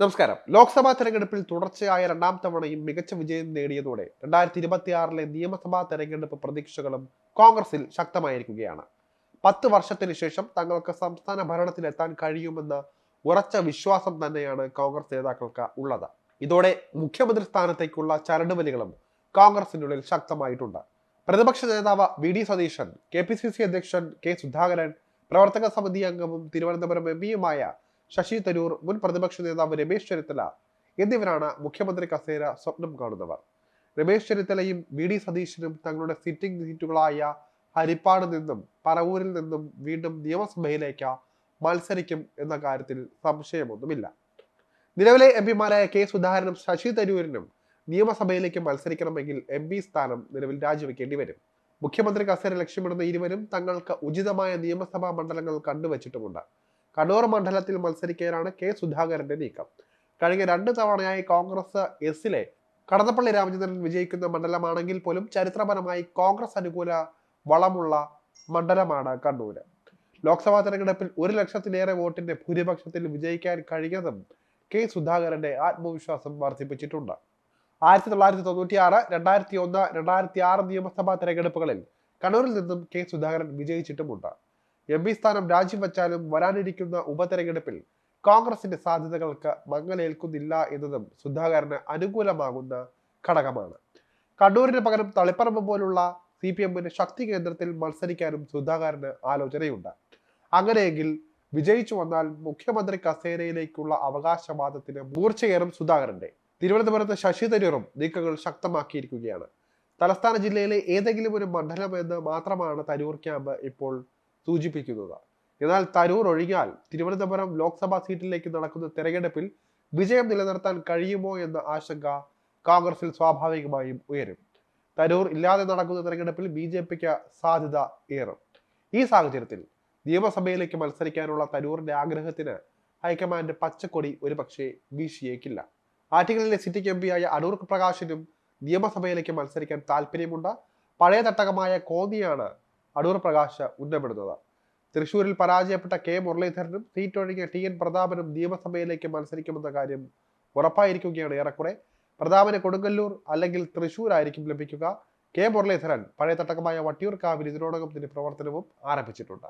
നമസ്കാരം. ലോക്സഭാ തെരഞ്ഞെടുപ്പിൽ തുടർച്ചയായ രണ്ടാം തവണയും മികച്ച വിജയം നേടിയതോടെ രണ്ടായിരത്തി ഇരുപത്തിയാറിലെ നിയമസഭാ തെരഞ്ഞെടുപ്പ് പ്രതീക്ഷകളും കോൺഗ്രസിൽ ശക്തമായിരിക്കുകയാണ്. പത്ത് വർഷത്തിന് ശേഷം തങ്ങൾക്ക് സംസ്ഥാന ഭരണത്തിലെത്താൻ കഴിയുമെന്ന ഉറച്ച വിശ്വാസം തന്നെയാണ് കോൺഗ്രസ് നേതാക്കൾക്ക് ഉള്ളത്. ഇതോടെ മുഖ്യമന്ത്രി സ്ഥാനത്തേക്കുള്ള ചരടുവലികളും കോൺഗ്രസിനുള്ളിൽ ശക്തമായിട്ടുണ്ട്. പ്രതിപക്ഷ നേതാവ് V D Satheesan K P C C അധ്യക്ഷൻ കെ സുധാകരൻ പ്രവർത്തക സമിതി അംഗവും തിരുവനന്തപുരം എം പിയുമായ ശശി തരൂർ മുൻ പ്രതിപക്ഷ നേതാവ് രമേശ് ചെന്നിത്തല എന്നിവരാണ് മുഖ്യമന്ത്രി കസേര സ്വപ്നം കാണുന്നവർ. രമേശ് ചെന്നിത്തലയും വി ഡി സതീശനും തങ്ങളുടെ സിറ്റിംഗ് സീറ്റുകളായ ഹരിപ്പാട് നിന്നും പറവൂരിൽ നിന്നും വീണ്ടും നിയമസഭയിലേക്ക് മത്സരിക്കും എന്ന കാര്യത്തിൽ സംശയമൊന്നുമില്ല. നിലവിലെ എം പിമാരായ കെ സുധാകരനും ശശി തരൂരിനും നിയമസഭയിലേക്ക് മത്സരിക്കണമെങ്കിൽ എം പി സ്ഥാനം നിലവിൽ രാജിവെക്കേണ്ടി വരും. മുഖ്യമന്ത്രി കസേര ലക്ഷ്യമിടുന്ന ഇരുവരും തങ്ങൾക്ക് ഉചിതമായ നിയമസഭാ മണ്ഡലങ്ങൾ കണ്ടുവച്ചിട്ടുമുണ്ട്. കണ്ണൂർ മണ്ഡലത്തിൽ മത്സരിക്കാനാണ് കെ സുധാകരന്റെ നീക്കം. കഴിഞ്ഞ രണ്ട് തവണയായി കോൺഗ്രസ് എസിലെ കടന്നപ്പള്ളി രാമചന്ദ്രൻ വിജയിക്കുന്ന മണ്ഡലമാണെങ്കിൽ പോലും ചരിത്രപരമായി കോൺഗ്രസ് അനുകൂല വളമുള്ള മണ്ഡലമാണ് കണ്ണൂര്. ലോക്സഭാ തെരഞ്ഞെടുപ്പിൽ ഒരു ലക്ഷത്തിലേറെ വോട്ടിന്റെ ഭൂരിപക്ഷത്തിൽ വിജയിക്കാൻ കഴിഞ്ഞതും കെ സുധാകരന്റെ ആത്മവിശ്വാസം വർദ്ധിപ്പിച്ചിട്ടുണ്ട്. ആയിരത്തി തൊള്ളായിരത്തി തൊണ്ണൂറ്റി ആറ് രണ്ടായിരത്തി ഒന്ന് രണ്ടായിരത്തി ആറ് നിയമസഭാ തെരഞ്ഞെടുപ്പുകളിൽ കണ്ണൂരിൽ നിന്നും കെ സുധാകരൻ വിജയിച്ചിട്ടുമുണ്ട്. എം പി സ്ഥാനം രാജിവെച്ചാലും വരാനിരിക്കുന്ന ഉപതെരഞ്ഞെടുപ്പിൽ കോൺഗ്രസിന്റെ സാധ്യതകൾക്ക് മങ്ങലേൽക്കുന്നില്ല എന്നതും സുധാകരന് അനുകൂലമാകുന്ന ഘടകമാണ്. കണ്ണൂരിന് പകരം തളിപ്പറമ്പ് പോലുള്ള സി പി എമ്മിന്റെ ശക്തി കേന്ദ്രത്തിൽ മത്സരിക്കാനും സുധാകരന് ആലോചനയുണ്ട്. അങ്ങനെയെങ്കിൽ വിജയിച്ചു വന്നാൽ മുഖ്യമന്ത്രി കസേരയിലേക്കുള്ള അവകാശവാദത്തിന് മൂർച്ചയേറും സുധാകരന്റെ. തിരുവനന്തപുരത്ത് ശശി തരൂറും നീക്കങ്ങൾ ശക്തമാക്കിയിരിക്കുകയാണ്. തലസ്ഥാന ജില്ലയിലെ ഏതെങ്കിലും ഒരു മണ്ഡലം എന്ന് മാത്രമാണ് തരൂർ ക്യാമ്പ് ഇപ്പോൾ സൂചിപ്പിക്കുന്നത് എന്നാൽ തരൂർ ഒഴിഞ്ഞാൽ തിരുവനന്തപുരം ലോക്സഭാ സീറ്റിലേക്ക് നടക്കുന്ന തെരഞ്ഞെടുപ്പിൽ വിജയം നിലനിർത്താൻ കഴിയുമോ എന്ന ആശങ്ക കോൺഗ്രസിൽ സ്വാഭാവികമായും ഉയരും. തരൂർ ഇല്ലാതെ നടക്കുന്ന തെരഞ്ഞെടുപ്പിൽ ബി ജെ പിക്ക് സാധ്യത ഏറും. ഈ സാഹചര്യത്തിൽ നിയമസഭയിലേക്ക് മത്സരിക്കാനുള്ള തരൂറിന്റെ ആഗ്രഹത്തിന് ഹൈക്കമാൻഡ് പച്ചക്കൊടി ഒരു പക്ഷേ വീശിയേക്കില്ല. ആറ്റിങ്ങലിലെ സിറ്റിംഗ് എം പിയായ അടൂർ പ്രകാശിനും നിയമസഭയിലേക്ക് മത്സരിക്കാൻ താല്പര്യമുണ്ട് പഴയ തട്ടകമായ കോന്നിയാണ് അടൂർ പ്രകാശ് ഉന്നമിടുന്നത്. തൃശൂരിൽ പരാജയപ്പെട്ട കെ മുരളീധരനും സീറ്റ് ഒഴികെ ടി എൻ പ്രതാപനും നിയമസഭയിലേക്ക് മത്സരിക്കുമെന്ന കാര്യം ഉറപ്പായിരിക്കുകയാണ് ഏറെക്കുറെ. പ്രതാപന് കൊടുങ്ങല്ലൂർ അല്ലെങ്കിൽ തൃശൂർ ആയിരിക്കും ലഭിക്കുക. കെ മുരളീധരൻ പഴയ തട്ടകമായ വട്ടിയൂർക്കാവിൽ ഇതിനോടകം തന്നെ പ്രവർത്തനവും ആരംഭിച്ചിട്ടുണ്ട്.